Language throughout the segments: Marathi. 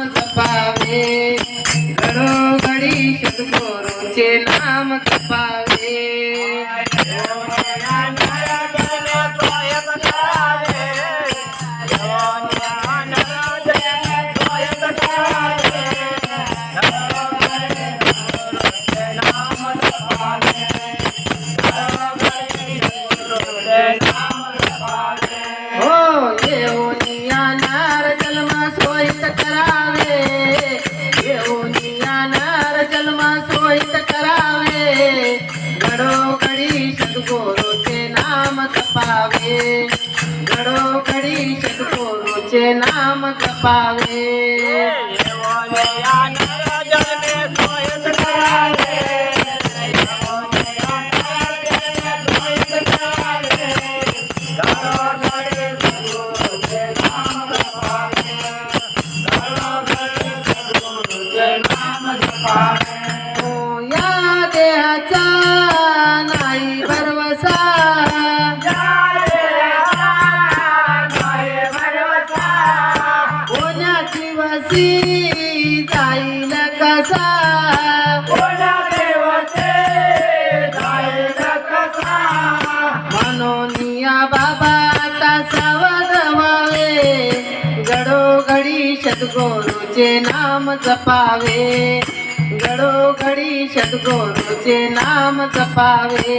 નામ સપાવે ઘડો ઘડી સદગુરુ છે નામ સપાવે આવે ઘડો ઘડી ચટકો રોચે નામ કપાવે ઓ યાદ હતા નહીં कोणाची वसी जाईल कसा मनोनिया बाबा आता सावध व्हावे घडोघडी सद्गुरूचे नाम जपावे. घडोघडी सद्गुरूचे नाम जपावे.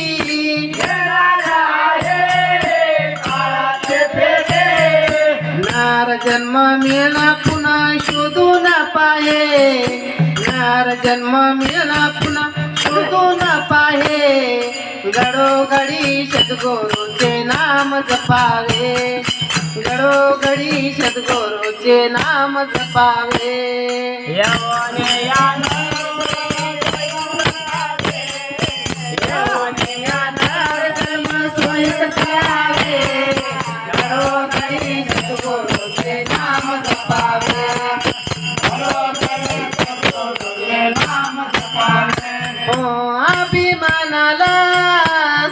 नार जन्म मिळला पुन्हा शोधून पाहे. घडोघडी सद्गुरूचे नाम जपावे. घडोघडी सद्गुरूचे नाम जपावे. हो अभिमानाला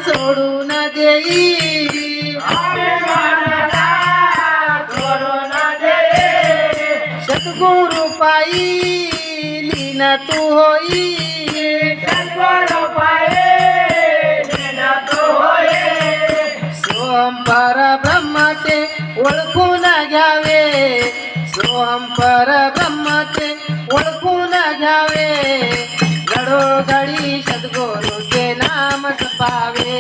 सोडून देई सद्गुरु पायी लीन तू होई सोहम पर જો હમ પર બ્રહ્મતે ઓળખું ના જાવે ઘડો ઘડી સદગોરો છે નામ સપાવે.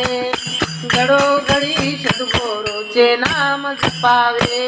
ઘડો ઘડી સદગોરો છે નામ સપાવે.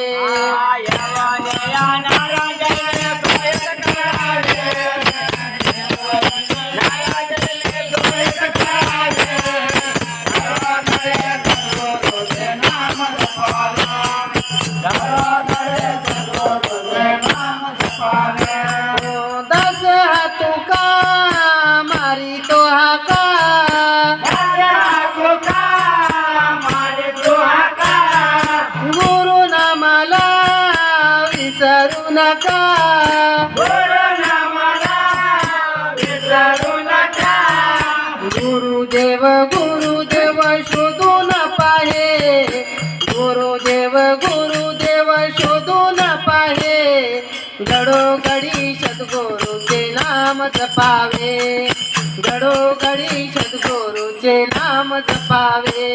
नका. गुरुदेव गुरुदेव शोधून पाहे. गुरुदेव गुरुदेव शोधून पाहे. घडोघडी सद्गुरूचे नाम जपावे. घडोघडी सद्गुरूचे नाम जपावे.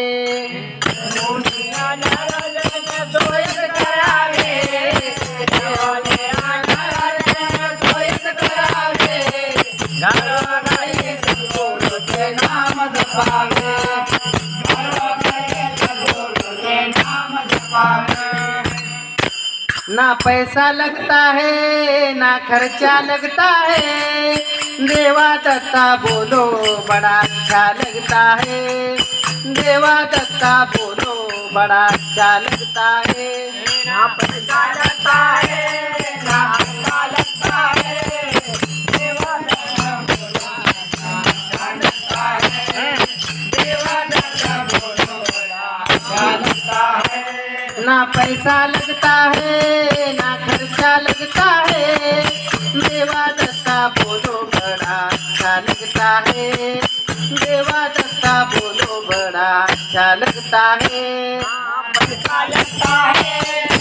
ना पैसा लगता है, ना खर्चा लगता है। देवा दत्ता बोलो, बड़ा अच्छा लगता है। देवा दत्ता बोलो, बड़ा अच्छा लगता है। ना पैसा लगता है ना पैसा लगता है, ना खर्चा लगता है। देवा दत्ता बोलो बड़ा अच्छा लगता है। देवा दत्ता बोलो बड़ा अच्छा लगता है। पैसा लगता है